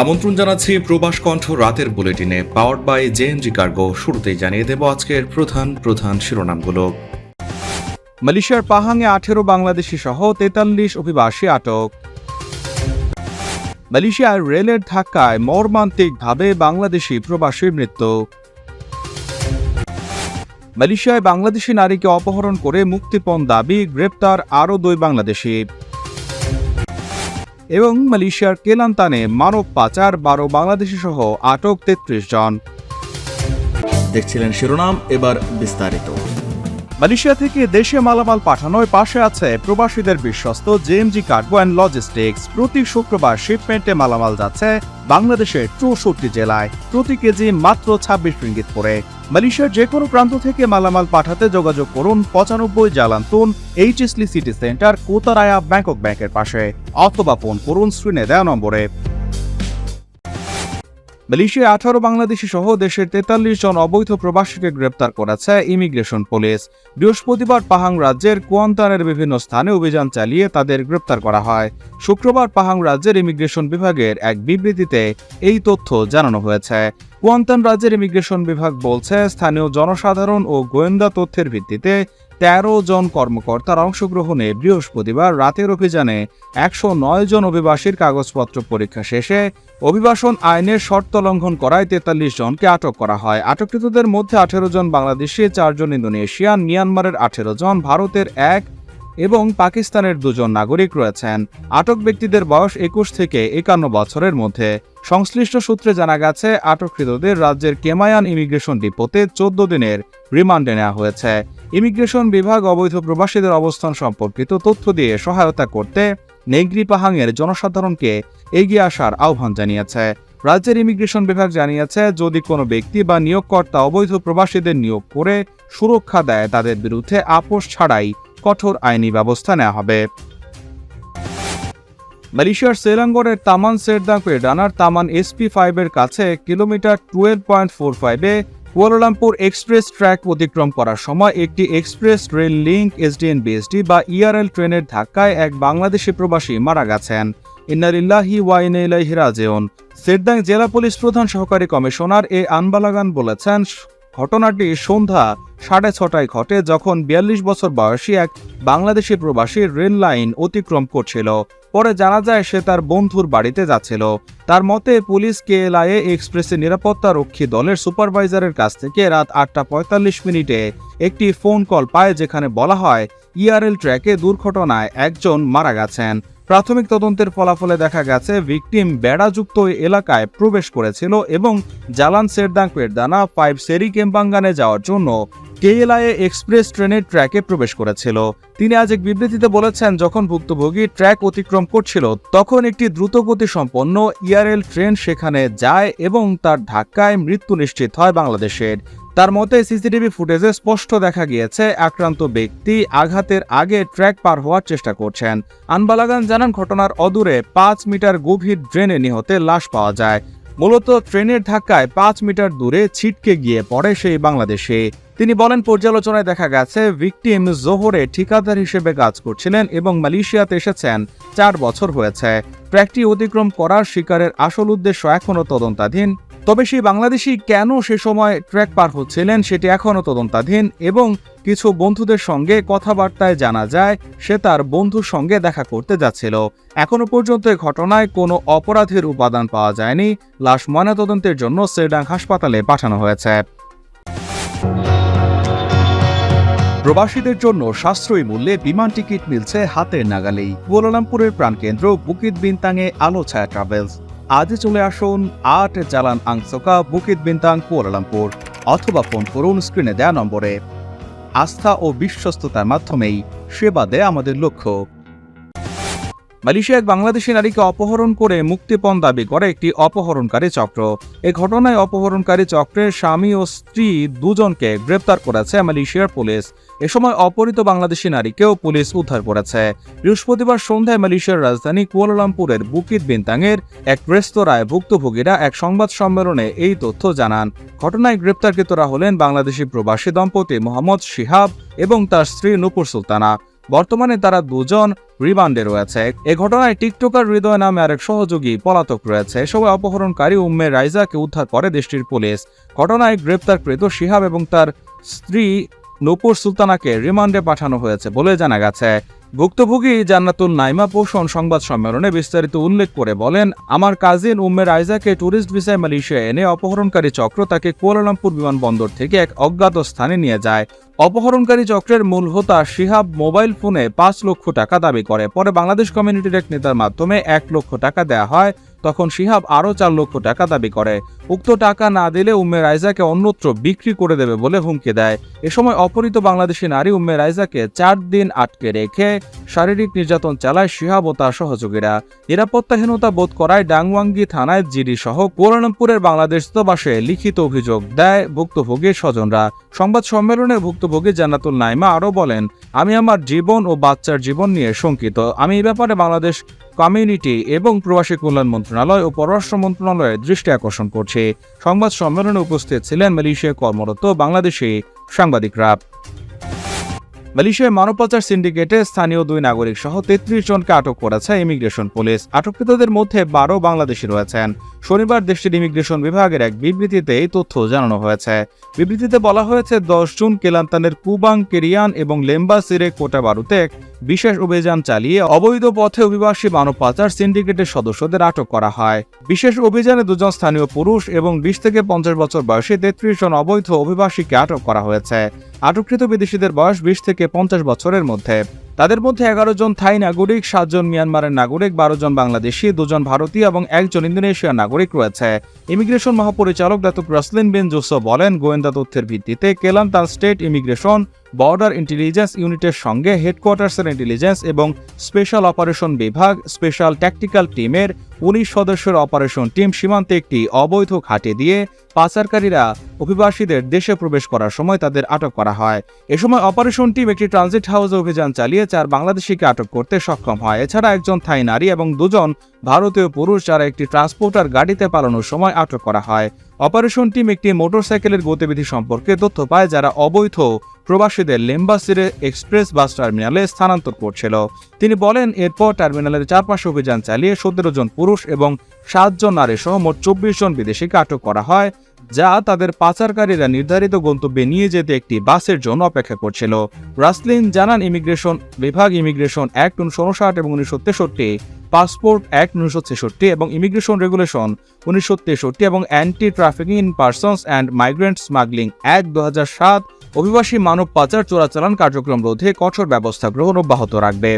আমন্ত্রণ জানাচ্ছি প্রবাস কণ্ঠ রাতের বুলেটিনে পাওয়ার বাই জেএনজি কার্গো শুরুতেই জানিয়ে দেব আজকের প্রধান প্রধান শিরোনামগুলো। মালয়েশিয়ার পাহাঙে আঠেরো বাংলাদেশি সহ তেতাল্লিশ অভিবাসী আটক। মালয়েশিয়ার রেলের ধাক্কায় মর্মান্তিকভাবে বাংলাদেশি প্রবাসীর মৃত্যু। মালয়েশিয়ায় বাংলাদেশি নারীকে অপহরণ করে মুক্তিপণ দাবি, গ্রেপ্তার আরও দুই বাংলাদেশি। এবং মালয়েশিয়ার কেলান্তানে মানব পাচার বারো বাংলাদেশি সহ আটক তেত্রিশ জন। দেখছিলেন শিরোনাম এবার বিস্তারিত। মালয়েশিয়া থেকে দেশে মালামাল পাঠানোর পাশে আছে প্রবাসীদের বিশ্বস্ত জেএমজি কার্গো অ্যান্ড লজিস্টিক্স। প্রতি শুক্রবার শিপমেন্টে মালামাল যাচ্ছে বাংলাদেশের চৌষট্টি জেলায়। প্রতি কেজি মাত্র ছাব্বিশ রিঙ্গিত করে। মালয়েশিয়ার যে কোনো প্রান্ত থেকে মালামাল পাঠাতে যোগাযোগ করুন পঁচানব্বই Jalan Tun H S Lee city centre, Kotaraya, Bangkok ব্যাংকের পাশে, অথবা ফোন করুন স্ক্রিনে দেওয়া নম্বরে। মালয়েশিয়া আঠারো বাংলাদেশি সহ দেশের তেতাল্লিশ জন অবৈধ প্রবাসীকে গ্রেপ্তার করেছে ইমিগ্রেশন পুলিশ। বৃহস্পতিবার পাহাং রাজ্যের কুয়ান্তানের বিভিন্ন স্থানে অভিযান চালিয়ে তাদের গ্রেপ্তার করা হয়। শুক্রবার পাহাং রাজ্যের ইমিগ্রেশন বিভাগের এক বিবৃতিতে এই তথ্য জানানো হয়েছে। কুয়ান্তান রাজ্যের ইমিগ্রেশন বিভাগ বলছে, স্থানীয় জনসাধারণ ও গোয়েন্দা তথ্যের ভিত্তিতে তেরো জন কর্মকর্তার অংশগ্রহণে বৃহস্পতিবার রাতের অভিযানে একশো নয় জন অভিবাসীর কাগজপত্র পরীক্ষা শেষে অভিবাসন আইনের শর্ত লঙ্ঘন করায় তেতাল্লিশ জনকে আটক করা হয়। আটককৃতদের মধ্যে আঠেরো জন বাংলাদেশি, চারজন ইন্দোনেশিয়ান, মিয়ানমারের আঠেরো জন, ভারতের এক এবং পাকিস্তানের দুজন নাগরিক রয়েছেন। আটক ব্যক্তিদের বয়স একুশ থেকে একান্ন বছরের মধ্যে। সংশ্লিষ্ট সূত্রে জানা গেছে, আটককৃতদের রাজ্যের কেমায়ান ইমিগ্রেশন ডিপোতে চোদ্দ দিনের রিমান্ডে নেওয়া হয়েছে। ইমিগ্রেশন বিভাগ অবৈধ প্রবাসীদের অবস্থান সম্পর্কিত তথ্য দিয়ে সহায়তা করতে নেগ্রি পাহাংয়ের জনসাধারণকে এগিয়ে আসার আহ্বান জানিয়েছে। রাজ্যের ইমিগ্রেশন বিভাগ জানিয়েছে, যদি কোনো ব্যক্তি বা নিয়োগকর্তা অবৈধ প্রবাসীদের নিয়োগ করে সুরক্ষা দেয়, তাদের বিরুদ্ধে আপোষ ছাড়াই কঠোর আইনি ব্যবস্থা নেওয়া হবে। মালয়েশিয়ার সেলাঙ্গরের তামান সেরদাংপে ডানার তামান এসপি ফাইভের কাছে কিলোমিটার টুয়েলভ পয়েন্ট ফোর ফাইভে কুয়ালালামপুর এক্সপ্রেস ট্র্যাক অতিক্রম করার সময় একটি express rail link SDN BSD বা ইআরএল ট্রেনের ধাক্কায় এক বাংলাদেশি প্রবাসী মারা গেছেন। ইন্নারিল্লাহি ওয়াইনে ইলাইহি রাজিউন। সেরদাং জেলা পুলিশ প্রধান সহকারী কমিশনার এ আনবালাগান বলেছেন, ঘটনাটি সন্ধ্যা সাড়ে ছটায় ঘটে যখন বিয়াল্লিশ বছর বয়সী এক বাংলাদেশি প্রবাসী রেল লাইন অতিক্রম করছিল। পরে জানা যায় সে তার বন্ধুর বাড়িতে যাচ্ছিল। তার মতে, পুলিশ কেএলআইএ এক্সপ্রেসের নিরাপত্তা রক্ষী দলের সুপারভাইজারের কাছ থেকে রাত আটটা পঁয়তাল্লিশ মিনিটে একটি ফোন কল পায়, যেখানে বলা হয়, ইআরএল ট্র্যাকে দুর্ঘটনায় একজন মারা গেছেন। প্রাথমিক তদন্তের ফলাফলে দেখা গেছে, ভিকটিম বেড়াযুক্ত এলাকায় প্রবেশ করেছিল এবং জালান সেরদাং পেরদানা ফাইভ সেরি কেম্পাঙ্গানে যাওয়ার জন্য কেএলআইএ এক্সপ্রেস ট্রেনের ট্র্যাকে প্রবেশ করেছিল। তিনি আজ এক বিবৃতিতে বলেছেন, যখন ভুক্তভোগী ট্র্যাক অতিক্রম করছিল, তখন একটি দ্রুতগতি সম্পন্ন ইআরএল ট্রেন সেখানে যায় এবং তার ধাক্কায় মৃত্যু নিশ্চিত হয় বাংলাদেশের। তার মতে সিসিটিভি ফুটেজে স্পষ্ট দেখা গিয়েছে, আক্রান্ত ব্যক্তি আঘাতের আগে ট্র্যাক পার হওয়ার চেষ্টা করছেন। আনবালাগান জানান, ঘটনার অদূরে পাঁচ মিটার গভীর ড্রেনে নিহতে লাশ পাওয়া যায়। মূলত ট্রেনের ধাক্কায় পাঁচ মিটার দূরে ছিটকে গিয়ে পড়ে সেই বাংলাদেশে। তিনি বলেন, পর্যালোচনায় দেখা গেছে, ভিকটিম জোহরে ঠিকাদার হিসেবে কাজ করছিলেন এবং মালয়েশিয়াতে এসেছেন, চার বছর হয়েছে। ট্র্যাকটি অতিক্রম করার শিকারের আসল উদ্দেশ্য এখনও তদন্তাধীন। তবে সেই বাংলাদেশি কেন সে সময় ট্র্যাক পার হচ্ছিলেন সেটি এখনও তদন্তাধীন এবং কিছু বন্ধুদের সঙ্গে কথাবার্তায় জানা যায়, সে তার বন্ধুর সঙ্গে দেখা করতে যাচ্ছিল। এখনও পর্যন্ত ঘটনায় কোনো অপরাধের উপাদান পাওয়া যায়নি, লাশ ময়নাতদন্তের জন্য সেডাং হাসপাতালে পাঠানো হয়েছে। প্রবাসীদের জন্য সাশ্রয়ী মূল্যে বিমান টিকিট মিলছে হাতের নাগালেই। কুয়ালালামপুরের প্রাণকেন্দ্র বুকিত বিনতাংয়ে আলো ছায়া ট্রাভেলস। আজই চলে আসুন আট Jalan Angsoka Bukit Bintang Kuala Lumpur, অথবা ফোন করুন স্ক্রিনে দেয়া নম্বরে। আস্থা ও বিশ্বস্ততার মাধ্যমেই সেবা দেয় আমাদের লক্ষ্য। মালয়েশিয়া এক বাংলাদেশি নারীকে অপহরণ করে মুক্তিপণ দাবি করে একটি অপহরণকারী চক্র। এ ঘটনায় অপহরণকারী চক্রের স্বামী ও স্ত্রী দুজনকে গ্রেপ্তার করেছে মালয়েশিয়ার পুলিশ। এ সময় অপহৃত বাংলাদেশি নারীকেও পুলিশ উদ্ধার করেছে। বৃহস্পতিবার সন্ধ্যায় মালয়েশিয়ার রাজধানী কুয়ালালামপুরের বুকিত বিনতাংয়ের এক রেস্তোরাঁয় ভুক্তভোগীরা এক সংবাদ সম্মেলনে এই তথ্য জানান। ঘটনায় গ্রেপ্তারকৃতরা হলেন বাংলাদেশি প্রবাসী দম্পতি মোহাম্মদ শিহাব এবং তার স্ত্রী নুপুর সুলতানা। বর্তমানে তারা দুজন রিমান্ডে রয়েছে। এ ঘটনায় টিকটকার হৃদয় নামে আরেক সহযোগী পলাতক রয়েছে। এসবে অপহরণকারী উম্মে রাইজাকে উদ্ধার করে দেশটির পুলিশ। ঘটনায় গ্রেপ্তারকৃত শিহাব এবং তার স্ত্রী নূপুর সুলতানাকে রিমান্ডে পাঠানো হয়েছে বলে জানা গেছে। ভুক্তভোগী জান্নাতুল নাইমা পোষণ সংবাদ সম্মেলনে বিস্তারিত উল্লেখ করে বলেন, আমার কাজিন উম্মের আইজাকে ট্যুরিস্ট ভিসায় মালয়েশিয়া এনে অপহরণকারী চক্র তাকে কুয়ালালামপুর বিমানবন্দর থেকে এক অজ্ঞাত স্থানে নিয়ে যায়। অপহরণকারী চক্রের মূল হোতা শিহাব মোবাইল ফোনে পাঁচ লক্ষ টাকা দাবি করে। পরে বাংলাদেশ কমিউনিটির এক নেতার মাধ্যমে এক লক্ষ টাকা দেয়া হয়। তখন শিহাব আরও চার লক্ষ টাকা দাবি করে। উক্ত টাকা না দিলে উম্মে রাইজাকে অন্যত্র বিক্রি করে দেবে বলে হুমকি দেয়। এ সময় অপহৃত বাংলাদেশি নারী উম্মে রাইজাকে চার দিন আটকে রেখে শারীরিক নির্যাতন চালায় শিহাব ও তার সহযোগীরা। নিরাপত্তাহীনতা বোধ করায় ডাংওয়াঙ্গি থানায় জিডি সহ কুয়ালালামপুরের বাংলাদেশ দূতাবাসে লিখিত অভিযোগ দেয় ভুক্তভোগীর স্বজনরা। সংবাদ সম্মেলনে ভুক্তভোগী জান্নাতুল নাইমা আরও বলেন, আমি আমার জীবন ও বাচ্চার জীবন নিয়ে শঙ্কিত। আমি এই ব্যাপারে বাংলাদেশ কমিউনিটি এবং প্রবাসী কল্যাণ মন্ত্রণালয় ও পররাষ্ট্র মন্ত্রণালয়ের দৃষ্টি আকর্ষণ করছে। সংবাদ সম্মেলনে উপস্থিত ছিলেন মালয়েশিয়ায় কর্মরত বাংলাদেশি সাংবাদিকরা। মালয়েশিয়ায় মানব পাচার সিন্ডিকেটে স্থানীয় দুই নাগরিক সহ তেত্রিশ জনকে আটক করেছে ইমিগ্রেশন পুলিশ। আটককৃতদের মধ্যে বারো বাংলাদেশি রয়েছেন। শনিবার দেশটির ইমিগ্রেশন বিভাগের এক বিবৃতিতে এই তথ্য জানানো হয়েছে। বিবৃতিতে বলা হয়েছে, দশ জুন কেলান্তানের কুবাং, কেরিয়ান এবং লেম্বা সিরে কোটাবারুতে এক বিশেষ অভিযান চালিয়ে অবৈধ পথে অভিবাসী মানব পাচার সিন্ডিকেটের সদস্যদের আটক করা হয়। বিশেষ অভিযানে দুজন স্থানীয় পুরুষ এবং বিশ থেকে পঞ্চাশ বছর বয়সে তেত্রিশ জন অবৈধ অভিবাসীকে আটক করা হয়েছে। আটককৃত বিদেশিদের বয়স বিশ থেকে পঞ্চাশ বছরের মধ্যে। তাদের মধ্যে এগারো জন থাই নাগরিক সাতজন মিয়ানমারের নাগরিক, বারো জন বাংলাদেশি, দুজন ভারতীয় এবং একজন ইন্দোনেশিয়ার নাগরিক রয়েছে। ইমিগ্রেশন মহাপরিচালক দাতুক রসলিন বিন জোসো বলেন, গোয়েন্দা তথ্যের ভিত্তিতে কেলান তার স্টেট ইমিগ্রেশন বর্ডার ইন্টেলিজেন্স ইউনিটের সঙ্গে হেডকোয়ার্টার্সের ইন্টেলিজেন্স এবং স্পেশাল অপারেশন বিভাগ স্পেশাল ট্যাকটিক্যাল টিমের উনিশ সদস্যের অপারেশন টিম সীমান্তে একটি অবৈধ ঘাটে দিয়ে পাচারকারীরা অভিবাসীদের দেশে প্রবেশ করার সময় তাদের আটক করা হয়। এ সময় অপারেশন টিম একটি ট্রানজিট হাউসে অভিযান চালিয়ে চার বাংলাদেশিকে আটক করতে সক্ষম হয়। এছাড়া একজন থাই নারী এবং দুজন ভারতীয় পুরুষ যারা একটি ট্রান্সপোর্টার গাড়িতে পালানোর সময় আটক করা হয়। অপারেশন টিম একটি মোটরসাইকেলের গতিবিধি সম্পর্কে তথ্য পায় যারা অবৈধ প্রবাসীদের লেম্বাসিরে এক্সপ্রেস বাস টার্মিনালে স্থানান্তর করছিল। তিনি বলেন, এরপর টার্মিনালের চারপাশে অভিযান চালিয়ে সতেরো জন পুরুষ এবং সাতজন নারী সহ মোট চব্বিশ জন বিদেশিকে আটক করা হয়, যা তাদের পাচারকারীরা নির্ধারিত গন্তব্যে নিয়ে যেতে একটি বাসের জন্য অপেক্ষা করছিল। রাসলিন জানান, ইমিগ্রেশন বিভাগ, ইমিগ্রেশন অ্যাক্ট উনিশশো উনষাট এবং উনিশশো তেষট্টি, পাসপোর্ট অ্যাক্ট উনিশশো ছেষট্টি এবং ইমিগ্রেশন রেগুলেশন উনিশশো তেষট্টি এবং anti trafficking in persons and migrant smuggling act দু সাত অভিবাসী মানব পাচার চোরাচালান কার্যক্রম রোধে কঠোর ব্যবস্থা গ্রহণ অব্যাহত রাখবে।